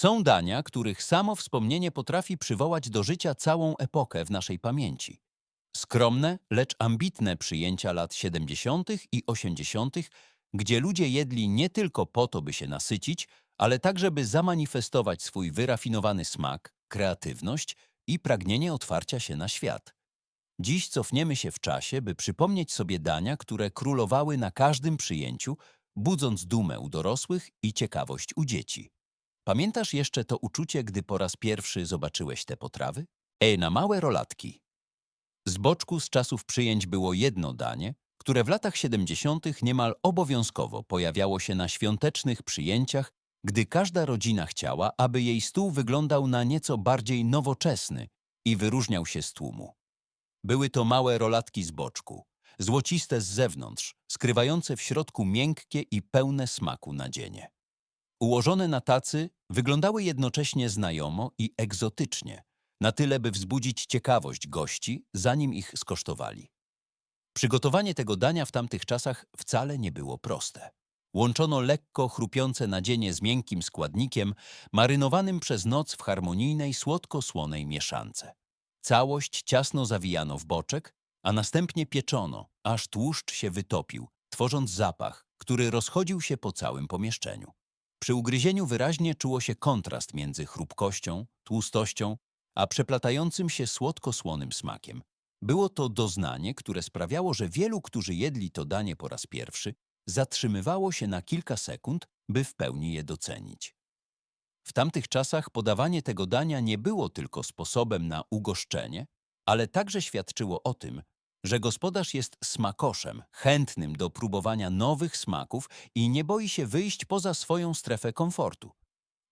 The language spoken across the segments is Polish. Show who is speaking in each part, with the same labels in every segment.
Speaker 1: Są dania, których samo wspomnienie potrafi przywołać do życia całą epokę w naszej pamięci. Skromne, lecz ambitne przyjęcia lat 70. i 80., gdzie ludzie jedli nie tylko po to, by się nasycić, ale także by zamanifestować swój wyrafinowany smak, kreatywność i pragnienie otwarcia się na świat. Dziś cofniemy się w czasie, by przypomnieć sobie dania, które królowały na każdym przyjęciu, budząc dumę u dorosłych i ciekawość u dzieci. Pamiętasz jeszcze to uczucie, gdy po raz pierwszy zobaczyłeś te potrawy? Ej, na małe rolatki. Z boczku z czasów przyjęć było jedno danie, które w latach 70. niemal obowiązkowo pojawiało się na świątecznych przyjęciach, gdy każda rodzina chciała, aby jej stół wyglądał na nieco bardziej nowoczesny i wyróżniał się z tłumu. Były to małe rolatki z boczku, złociste z zewnątrz, skrywające w środku miękkie i pełne smaku nadzienie. Ułożone na tacy wyglądały jednocześnie znajomo i egzotycznie, na tyle, by wzbudzić ciekawość gości, zanim ich skosztowali. Przygotowanie tego dania w tamtych czasach wcale nie było proste. Łączono lekko chrupiące nadzienie z miękkim składnikiem, marynowanym przez noc w harmonijnej, słodko-słonej mieszance. Całość ciasno zawijano w boczek, a następnie pieczono, aż tłuszcz się wytopił, tworząc zapach, który rozchodził się po całym pomieszczeniu. Przy ugryzieniu wyraźnie czuło się kontrast między chrupkością, tłustością, a przeplatającym się słodko-słonym smakiem. Było to doznanie, które sprawiało, że wielu, którzy jedli to danie po raz pierwszy, zatrzymywało się na kilka sekund, by w pełni je docenić. W tamtych czasach podawanie tego dania nie było tylko sposobem na ugoszczenie, ale także świadczyło o tym, że gospodarz jest smakoszem, chętnym do próbowania nowych smaków i nie boi się wyjść poza swoją strefę komfortu.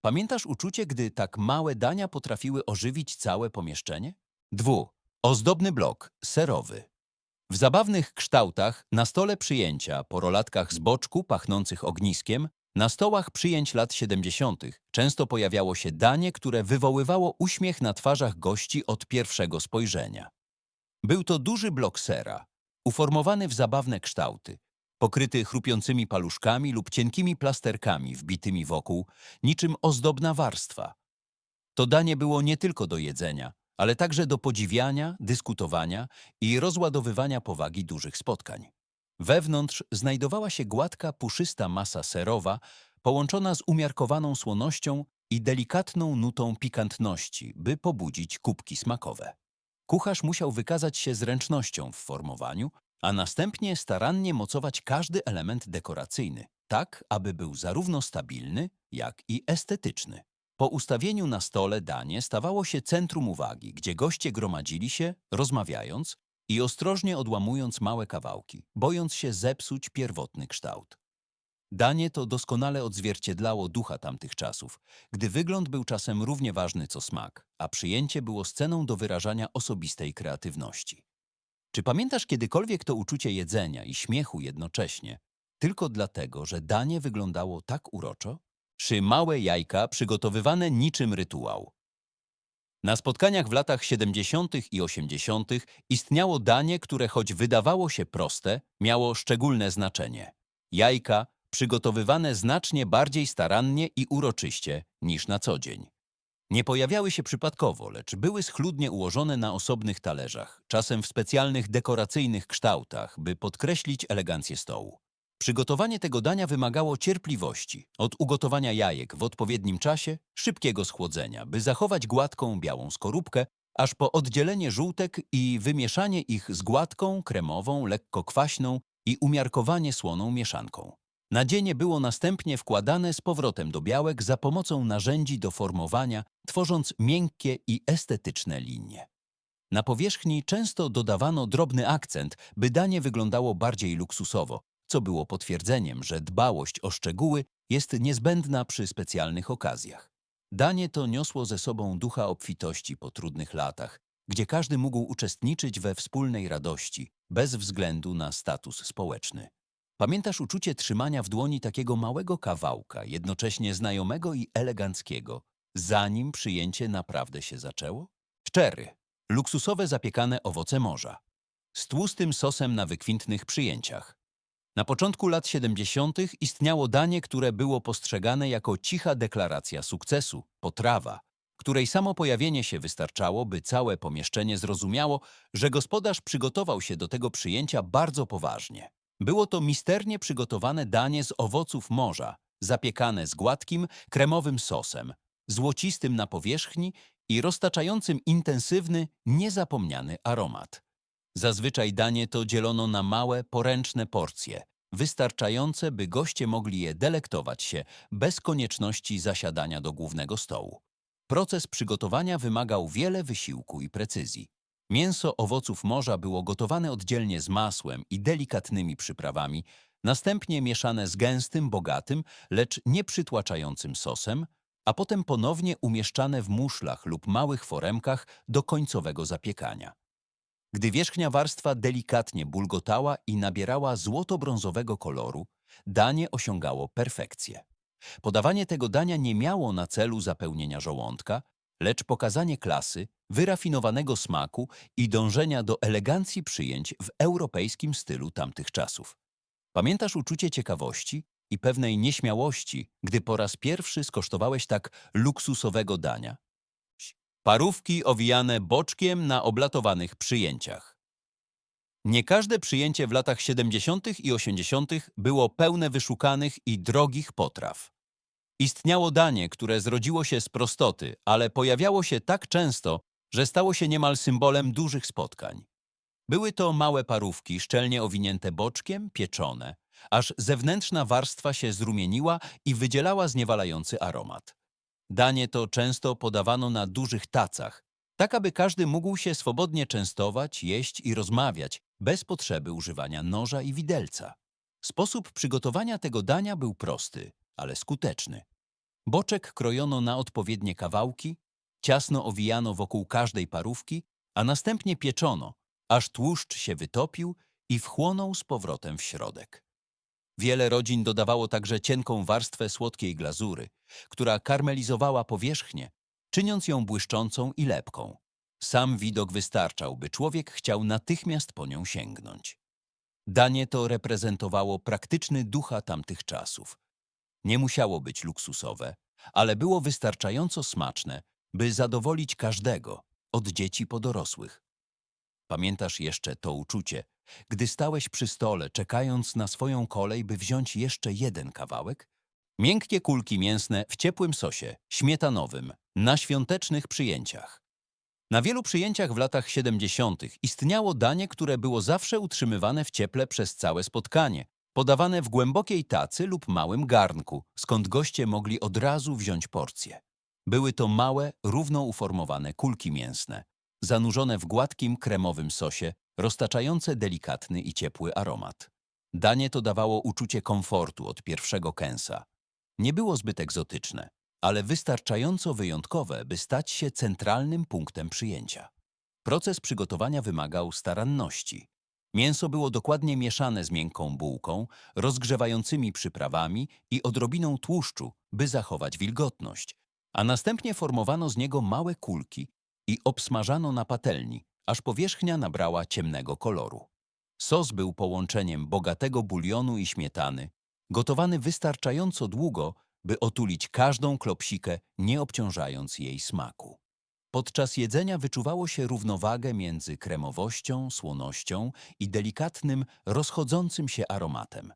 Speaker 1: Pamiętasz uczucie, gdy tak małe dania potrafiły ożywić całe pomieszczenie? Dwu. Ozdobny blok, serowy. W zabawnych kształtach na stole przyjęcia, po rolatkach z boczku pachnących ogniskiem, na stołach przyjęć lat 70. często pojawiało się danie, które wywoływało uśmiech na twarzach gości od pierwszego spojrzenia. Był to duży blok sera, uformowany w zabawne kształty, pokryty chrupiącymi paluszkami lub cienkimi plasterkami wbitymi wokół, niczym ozdobna warstwa. To danie było nie tylko do jedzenia, ale także do podziwiania, dyskutowania i rozładowywania powagi dużych spotkań. Wewnątrz znajdowała się gładka, puszysta masa serowa, połączona z umiarkowaną słonością i delikatną nutą pikantności, by pobudzić kubki smakowe. Kucharz musiał wykazać się zręcznością w formowaniu, a następnie starannie mocować każdy element dekoracyjny, tak aby był zarówno stabilny, jak i estetyczny. Po ustawieniu na stole danie stawało się centrum uwagi, gdzie goście gromadzili się, rozmawiając i ostrożnie odłamując małe kawałki, bojąc się zepsuć pierwotny kształt. Danie to doskonale odzwierciedlało ducha tamtych czasów, gdy wygląd był czasem równie ważny co smak, a przyjęcie było sceną do wyrażania osobistej kreatywności. Czy pamiętasz kiedykolwiek to uczucie jedzenia i śmiechu jednocześnie, tylko dlatego, że danie wyglądało tak uroczo? Czy małe jajka przygotowywane niczym rytuał? Na spotkaniach w latach 70. i 80. istniało danie, które choć wydawało się proste, miało szczególne znaczenie. Jajka przygotowywane znacznie bardziej starannie i uroczyście niż na co dzień. Nie pojawiały się przypadkowo, lecz były schludnie ułożone na osobnych talerzach, czasem w specjalnych dekoracyjnych kształtach, by podkreślić elegancję stołu. Przygotowanie tego dania wymagało cierpliwości, od ugotowania jajek w odpowiednim czasie, szybkiego schłodzenia, by zachować gładką białą skorupkę, aż po oddzielenie żółtek i wymieszanie ich z gładką, kremową, lekko kwaśną i umiarkowanie słoną mieszanką. Nadzienie było następnie wkładane z powrotem do białek za pomocą narzędzi do formowania, tworząc miękkie i estetyczne linie. Na powierzchni często dodawano drobny akcent, by danie wyglądało bardziej luksusowo, co było potwierdzeniem, że dbałość o szczegóły jest niezbędna przy specjalnych okazjach. Danie to niosło ze sobą ducha obfitości po trudnych latach, gdzie każdy mógł uczestniczyć we wspólnej radości, bez względu na status społeczny. Pamiętasz uczucie trzymania w dłoni takiego małego kawałka, jednocześnie znajomego i eleganckiego, zanim przyjęcie naprawdę się zaczęło? Cztery. Luksusowe zapiekane owoce morza. Z tłustym sosem na wykwintnych przyjęciach. Na początku lat 70. istniało danie, które było postrzegane jako cicha deklaracja sukcesu, potrawa, której samo pojawienie się wystarczało, by całe pomieszczenie zrozumiało, że gospodarz przygotował się do tego przyjęcia bardzo poważnie. Było to misternie przygotowane danie z owoców morza, zapiekane z gładkim, kremowym sosem, złocistym na powierzchni i roztaczającym intensywny, niezapomniany aromat. Zazwyczaj danie to dzielono na małe, poręczne porcje, wystarczające, by goście mogli je delektować się bez konieczności zasiadania do głównego stołu. Proces przygotowania wymagał wiele wysiłku i precyzji. Mięso owoców morza było gotowane oddzielnie z masłem i delikatnymi przyprawami, następnie mieszane z gęstym, bogatym, lecz nieprzytłaczającym sosem, a potem ponownie umieszczane w muszlach lub małych foremkach do końcowego zapiekania. Gdy wierzchnia warstwa delikatnie bulgotała i nabierała złoto-brązowego koloru, danie osiągało perfekcję. Podawanie tego dania nie miało na celu zapełnienia żołądka, lecz pokazanie klasy, wyrafinowanego smaku i dążenia do elegancji przyjęć w europejskim stylu tamtych czasów. Pamiętasz uczucie ciekawości i pewnej nieśmiałości, gdy po raz pierwszy skosztowałeś tak luksusowego dania? Parówki owijane boczkiem na oblatowanych przyjęciach. Nie każde przyjęcie w latach 70. i 80. było pełne wyszukanych i drogich potraw. Istniało danie, które zrodziło się z prostoty, ale pojawiało się tak często, że stało się niemal symbolem dużych spotkań. Były to małe parówki, szczelnie owinięte boczkiem, pieczone, aż zewnętrzna warstwa się zrumieniła i wydzielała zniewalający aromat. Danie to często podawano na dużych tacach, tak aby każdy mógł się swobodnie częstować, jeść i rozmawiać, bez potrzeby używania noża i widelca. Sposób przygotowania tego dania był prosty, ale skuteczny. Boczek krojono na odpowiednie kawałki, ciasno owijano wokół każdej parówki, a następnie pieczono, aż tłuszcz się wytopił i wchłonął z powrotem w środek. Wiele rodzin dodawało także cienką warstwę słodkiej glazury, która karmelizowała powierzchnię, czyniąc ją błyszczącą i lepką. Sam widok wystarczał, by człowiek chciał natychmiast po nią sięgnąć. Danie to reprezentowało praktyczny ducha tamtych czasów. Nie musiało być luksusowe, ale było wystarczająco smaczne, by zadowolić każdego, od dzieci po dorosłych. Pamiętasz jeszcze to uczucie, gdy stałeś przy stole, czekając na swoją kolej, by wziąć jeszcze jeden kawałek? Miękkie kulki mięsne w ciepłym sosie, śmietanowym, na świątecznych przyjęciach. Na wielu przyjęciach w latach 70. istniało danie, które było zawsze utrzymywane w cieple przez całe spotkanie, podawane w głębokiej tacy lub małym garnku, skąd goście mogli od razu wziąć porcję. Były to małe, równo uformowane kulki mięsne, zanurzone w gładkim, kremowym sosie, roztaczające delikatny i ciepły aromat. Danie to dawało uczucie komfortu od pierwszego kęsa. Nie było zbyt egzotyczne, ale wystarczająco wyjątkowe, by stać się centralnym punktem przyjęcia. Proces przygotowania wymagał staranności. Mięso było dokładnie mieszane z miękką bułką, rozgrzewającymi przyprawami i odrobiną tłuszczu, by zachować wilgotność, a następnie formowano z niego małe kulki i obsmażano na patelni, aż powierzchnia nabrała ciemnego koloru. Sos był połączeniem bogatego bulionu i śmietany, gotowany wystarczająco długo, by otulić każdą klopsikę, nie obciążając jej smaku. Podczas jedzenia wyczuwało się równowagę między kremowością, słonością i delikatnym, rozchodzącym się aromatem.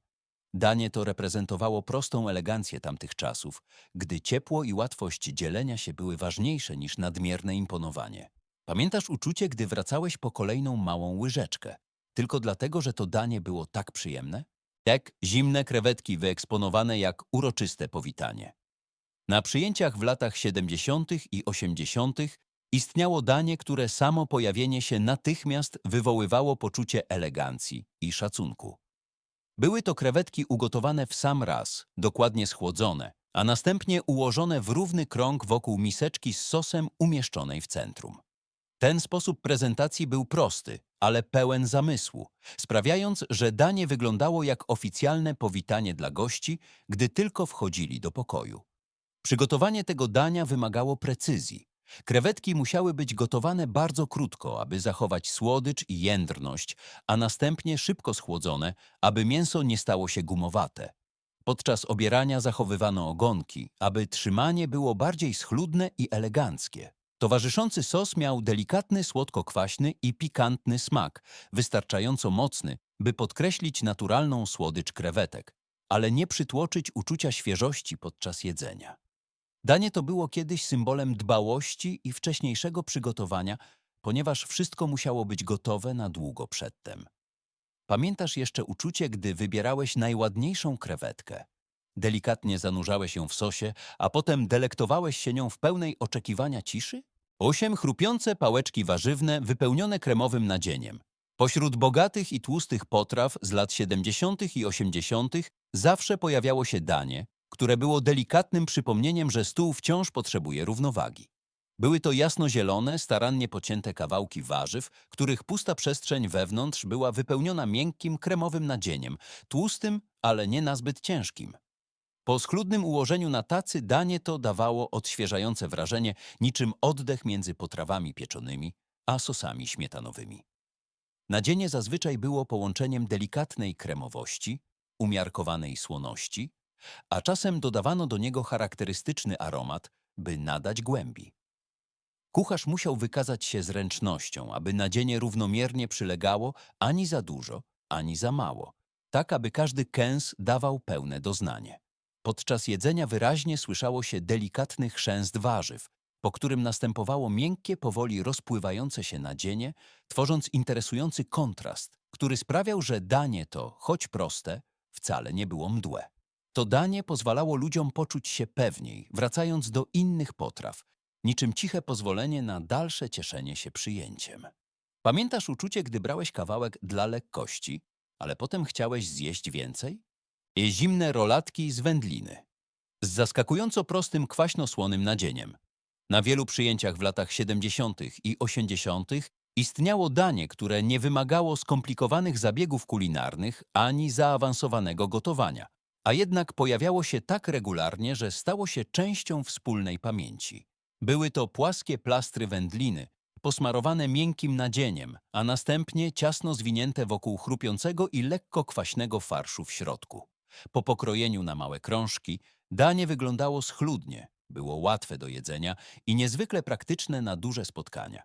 Speaker 1: Danie to reprezentowało prostą elegancję tamtych czasów, gdy ciepło i łatwość dzielenia się były ważniejsze niż nadmierne imponowanie. Pamiętasz uczucie, gdy wracałeś po kolejną małą łyżeczkę? Tylko dlatego, że to danie było tak przyjemne? Jak zimne krewetki wyeksponowane jak uroczyste powitanie. Na przyjęciach w latach 70. i 80. istniało danie, które samo pojawienie się natychmiast wywoływało poczucie elegancji i szacunku. Były to krewetki ugotowane w sam raz, dokładnie schłodzone, a następnie ułożone w równy krąg wokół miseczki z sosem umieszczonej w centrum. Ten sposób prezentacji był prosty, ale pełen zamysłu, sprawiając, że danie wyglądało jak oficjalne powitanie dla gości, gdy tylko wchodzili do pokoju. Przygotowanie tego dania wymagało precyzji. Krewetki musiały być gotowane bardzo krótko, aby zachować słodycz i jędrność, a następnie szybko schłodzone, aby mięso nie stało się gumowate. Podczas obierania zachowywano ogonki, aby trzymanie było bardziej schludne i eleganckie. Towarzyszący sos miał delikatny, słodko-kwaśny i pikantny smak, wystarczająco mocny, by podkreślić naturalną słodycz krewetek, ale nie przytłoczyć uczucia świeżości podczas jedzenia. Danie to było kiedyś symbolem dbałości i wcześniejszego przygotowania, ponieważ wszystko musiało być gotowe na długo przedtem. Pamiętasz jeszcze uczucie, gdy wybierałeś najładniejszą krewetkę? Delikatnie zanurzałeś ją w sosie, a potem delektowałeś się nią w pełnej oczekiwania ciszy? Osiem chrupiące pałeczki warzywne wypełnione kremowym nadzieniem. Pośród bogatych i tłustych potraw z lat 70. i 80. zawsze pojawiało się danie, które było delikatnym przypomnieniem, że stół wciąż potrzebuje równowagi. Były to jasnozielone, starannie pocięte kawałki warzyw, których pusta przestrzeń wewnątrz była wypełniona miękkim, kremowym nadzieniem, tłustym, ale nie nazbyt ciężkim. Po schludnym ułożeniu na tacy danie to dawało odświeżające wrażenie, niczym oddech między potrawami pieczonymi a sosami śmietanowymi. Nadzienie zazwyczaj było połączeniem delikatnej kremowości, umiarkowanej słoności, a czasem dodawano do niego charakterystyczny aromat, by nadać głębi. Kucharz musiał wykazać się zręcznością, aby nadzienie równomiernie przylegało ani za dużo, ani za mało, tak aby każdy kęs dawał pełne doznanie. Podczas jedzenia wyraźnie słyszało się delikatny chrzęst warzyw, po którym następowało miękkie, powoli rozpływające się nadzienie, tworząc interesujący kontrast, który sprawiał, że danie to, choć proste, wcale nie było mdłe. To danie pozwalało ludziom poczuć się pewniej, wracając do innych potraw, niczym ciche pozwolenie na dalsze cieszenie się przyjęciem. Pamiętasz uczucie, gdy brałeś kawałek dla lekkości, ale potem chciałeś zjeść więcej? Zimne rolatki z wędliny. Z zaskakująco prostym, kwaśno-słonym nadzieniem. Na wielu przyjęciach w latach 70. i 80. istniało danie, które nie wymagało skomplikowanych zabiegów kulinarnych ani zaawansowanego gotowania, a jednak pojawiało się tak regularnie, że stało się częścią wspólnej pamięci. Były to płaskie plastry wędliny, posmarowane miękkim nadzieniem, a następnie ciasno zwinięte wokół chrupiącego i lekko kwaśnego farszu w środku. Po pokrojeniu na małe krążki danie wyglądało schludnie, było łatwe do jedzenia i niezwykle praktyczne na duże spotkania.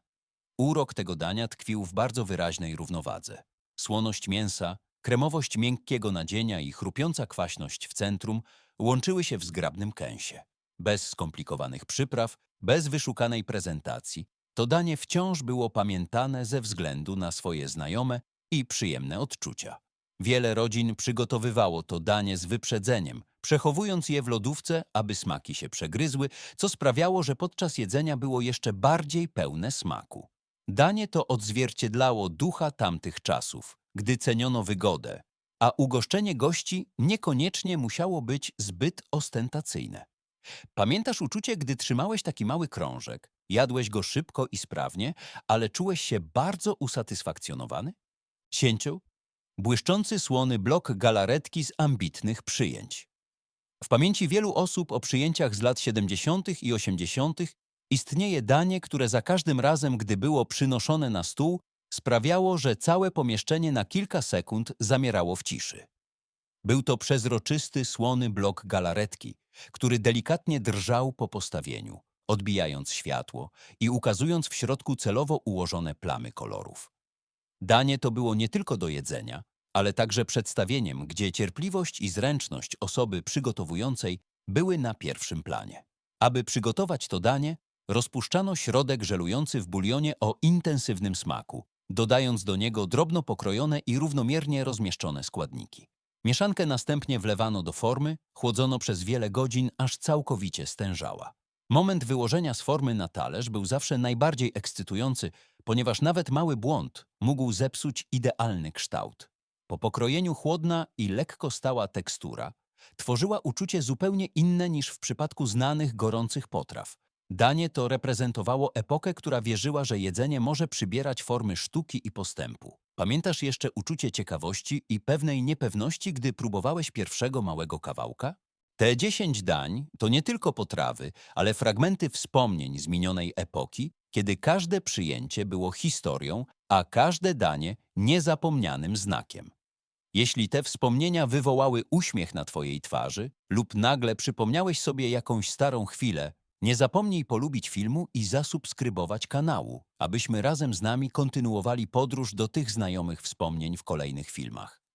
Speaker 1: Urok tego dania tkwił w bardzo wyraźnej równowadze. Słoność mięsa, kremowość miękkiego nadzienia i chrupiąca kwaśność w centrum łączyły się w zgrabnym kęsie. Bez skomplikowanych przypraw, bez wyszukanej prezentacji, to danie wciąż było pamiętane ze względu na swoje znajome i przyjemne odczucia. Wiele rodzin przygotowywało to danie z wyprzedzeniem, przechowując je w lodówce, aby smaki się przegryzły, co sprawiało, że podczas jedzenia było jeszcze bardziej pełne smaku. Danie to odzwierciedlało ducha tamtych czasów, gdy ceniono wygodę, a ugoszczenie gości niekoniecznie musiało być zbyt ostentacyjne. Pamiętasz uczucie, gdy trzymałeś taki mały krążek, jadłeś go szybko i sprawnie, ale czułeś się bardzo usatysfakcjonowany? Sięcioł? Błyszczący słony blok galaretki z ambitnych przyjęć. W pamięci wielu osób o przyjęciach z lat 70. i 80. istnieje danie, które za każdym razem, gdy było przynoszone na stół, sprawiało, że całe pomieszczenie na kilka sekund zamierało w ciszy. Był to przezroczysty, słony blok galaretki, który delikatnie drżał po postawieniu, odbijając światło i ukazując w środku celowo ułożone plamy kolorów. Danie to było nie tylko do jedzenia, ale także przedstawieniem, gdzie cierpliwość i zręczność osoby przygotowującej były na pierwszym planie. Aby przygotować to danie, rozpuszczano środek żelujący w bulionie o intensywnym smaku, dodając do niego drobno pokrojone i równomiernie rozmieszczone składniki. Mieszankę następnie wlewano do formy, chłodzono przez wiele godzin, aż całkowicie stężała. Moment wyłożenia z formy na talerz był zawsze najbardziej ekscytujący, ponieważ nawet mały błąd mógł zepsuć idealny kształt. Po pokrojeniu chłodna i lekko stała tekstura tworzyła uczucie zupełnie inne niż w przypadku znanych gorących potraw. Danie to reprezentowało epokę, która wierzyła, że jedzenie może przybierać formy sztuki i postępu. Pamiętasz jeszcze uczucie ciekawości i pewnej niepewności, gdy próbowałeś pierwszego małego kawałka? Te 10 dań to nie tylko potrawy, ale fragmenty wspomnień z minionej epoki, kiedy każde przyjęcie było historią, a każde danie niezapomnianym znakiem. Jeśli te wspomnienia wywołały uśmiech na Twojej twarzy lub nagle przypomniałeś sobie jakąś starą chwilę, nie zapomnij polubić filmu i zasubskrybować kanału, abyśmy razem z nami kontynuowali podróż do tych znajomych wspomnień w kolejnych filmach.